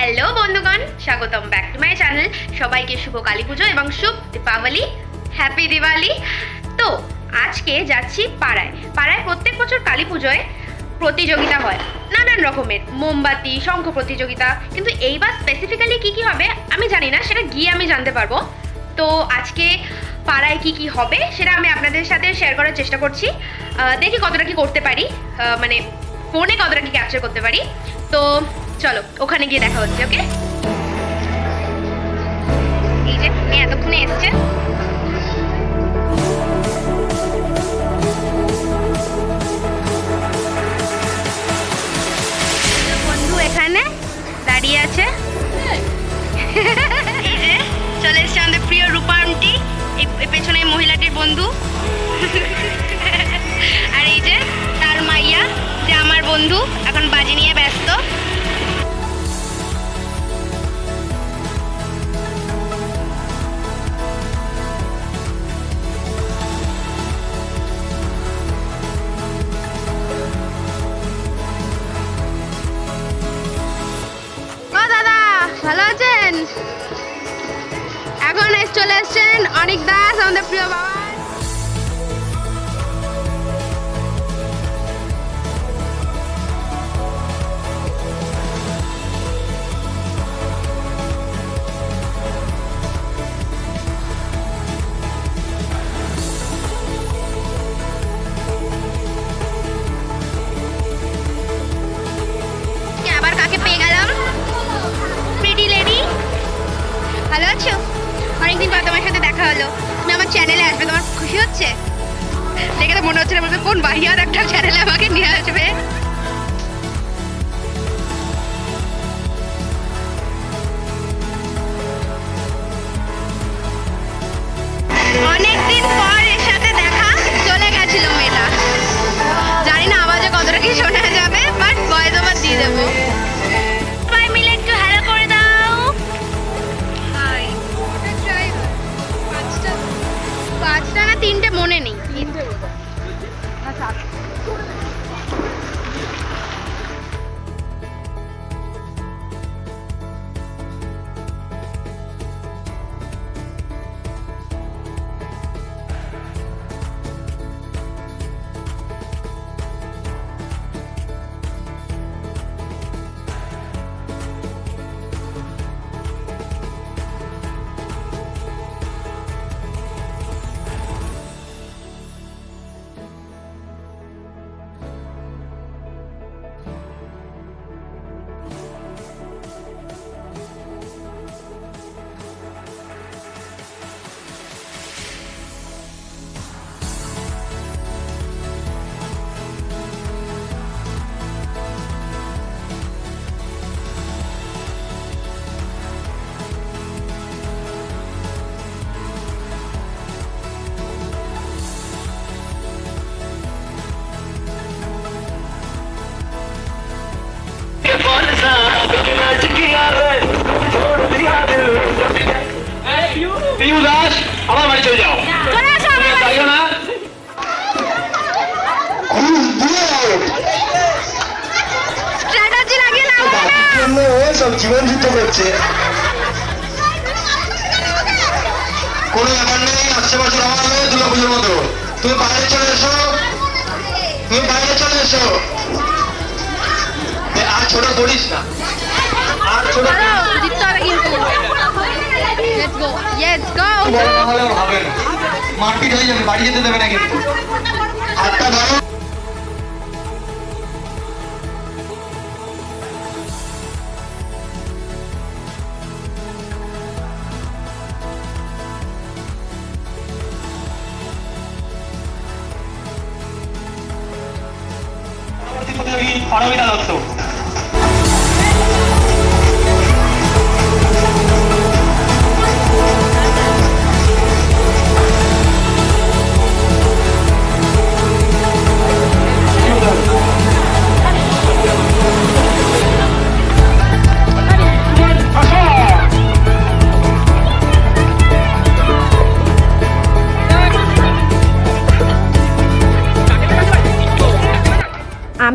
Hello বন্ধুগণ। স্বাগতম back to my channel. সবাইকে শুভ কালী পুজো এবং শুভ দীপাবলি। হ্যাপি দিওয়ালি তো, আজকে যাচ্ছি পাড়ায়। পাড়ায় প্রত্যেক বছর কালী পুজোয় প্রতিযোগিতা হয়। নানান রকমের। মোমবাতি, শঙ্খ প্রতিযোগিতা। কিন্তু এইবার স্পেসিফিক্যালি কি কি হবে আমি জানি না, সেটা গিয়ে আমি জানতে পারব। তো, আজকে পাড়ায় কি কি হবে, সেটা আমি আপনাদের সাথে শেয়ার করার চেষ্টা করছি। দেখি কতটা কি করতে পারি। মানে ফোনে কতটা কি ক্যাপচার করতে পারি। তো চলো ওখানে গিয়ে দেখা হচ্ছে ওকে এই যে এতক্ষণে এসছে। এখন চলে এসছেন অনেক দাস আমাদের প্রিয় বাবা। অনেকদিন পর তোমার সাথে দেখা হলো। তুমি আমার চ্যানেলে আসবে, তোমার খুশি হচ্ছে? দেখে তো মনে হচ্ছে না বলবে, কোন বাহিয়ার একটা চ্যানেলে আমাকে নিয়ে আসবে? পিউ দাস আমার বাড়ি চলে যাও। যাইও না সব জীবন যুদ্ধ করছে কোনো ব্যাপার নেই আসছে বছর আমার হবে দুর্গা পুজোর মতো তুমি বাইরে চলে এসো তুমি বাইরে চলে এসো আর ছোট করিস না আর ছোট বড় না হলেও হবে না। মারপিট হয়ে যাবে, বাড়ি যেতে দেবে না কিন্তু। হাতটা ধরো পরবর্তী দত্ত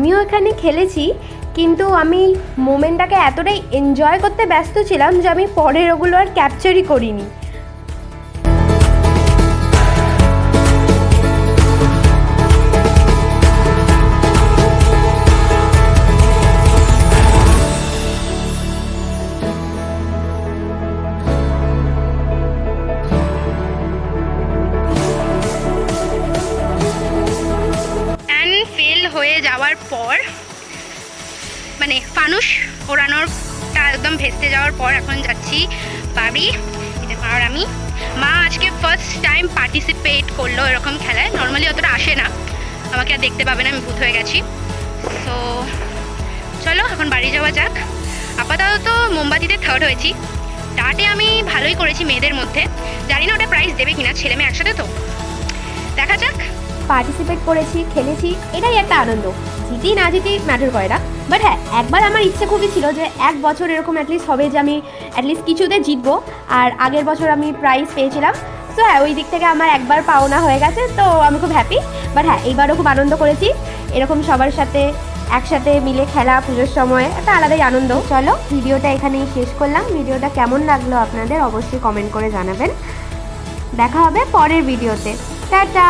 আমিও এখানে খেলেছি, কিন্তু আমি মোমেন্টটাকে এতটাই এনজয় করতে ব্যস্ত ছিলাম যে আমি পরের ওগুলো আর ক্যাপচারই করিনি। যাওয়ার পর মানে ফানুস ওড়ানোরটা একদম ভেস্তে যাওয়ার পর এখন যাচ্ছি বাড়ি আর আমি। মা আজকে ফার্স্ট টাইম পার্টিসিপেট করল এরকম খেলায়। নর্মালি অতটা আসে না। আমাকে আর দেখতে পাবে না, আমি ভূত হয়ে গেছি। সো চলো, এখন বাড়ি যাওয়া যাক। আপাতত মোমবাতিতে থার্ড হয়েছি। টাটে আমি ভালোই করেছি মেয়েদের মধ্যে। জানি না ওটা প্রাইজ দেবে কিনা, ছেলে মেয়ে একসাথে তো। দেখা যাক। পার্টিসিপেট করেছি, খেলেছি, এটাই একটা আনন্দ। জিতি না জিতি ম্যাটার করে না। বাট হ্যাঁ একবার আমার ইচ্ছে খুবই ছিল যে এক বছর এরকম অ্যাটলিস্ট হবে যে আমি অ্যাটলিস্ট কিছুতে জিতবো। আর আগের বছর আমি প্রাইজ পেয়েছিলাম। তো হ্যাঁ ওই দিক থেকে আমার একবার পাওনা হয়ে গেছে, তো আমি খুব হ্যাপি বাট হ্যাঁ এইবারও খুব আনন্দ করেছি। এরকম সবার সাথে, একসাথে মিলে খেলা, পুজোর সময়, একটা আলাদাই আনন্দ। চলো, ভিডিওটা এখানেই শেষ করলাম। ভিডিওটা কেমন লাগল আপনাদের অবশ্যই কমেন্ট করে জানাবেন। দেখা হবে পরের ভিডিওতে। টাটা!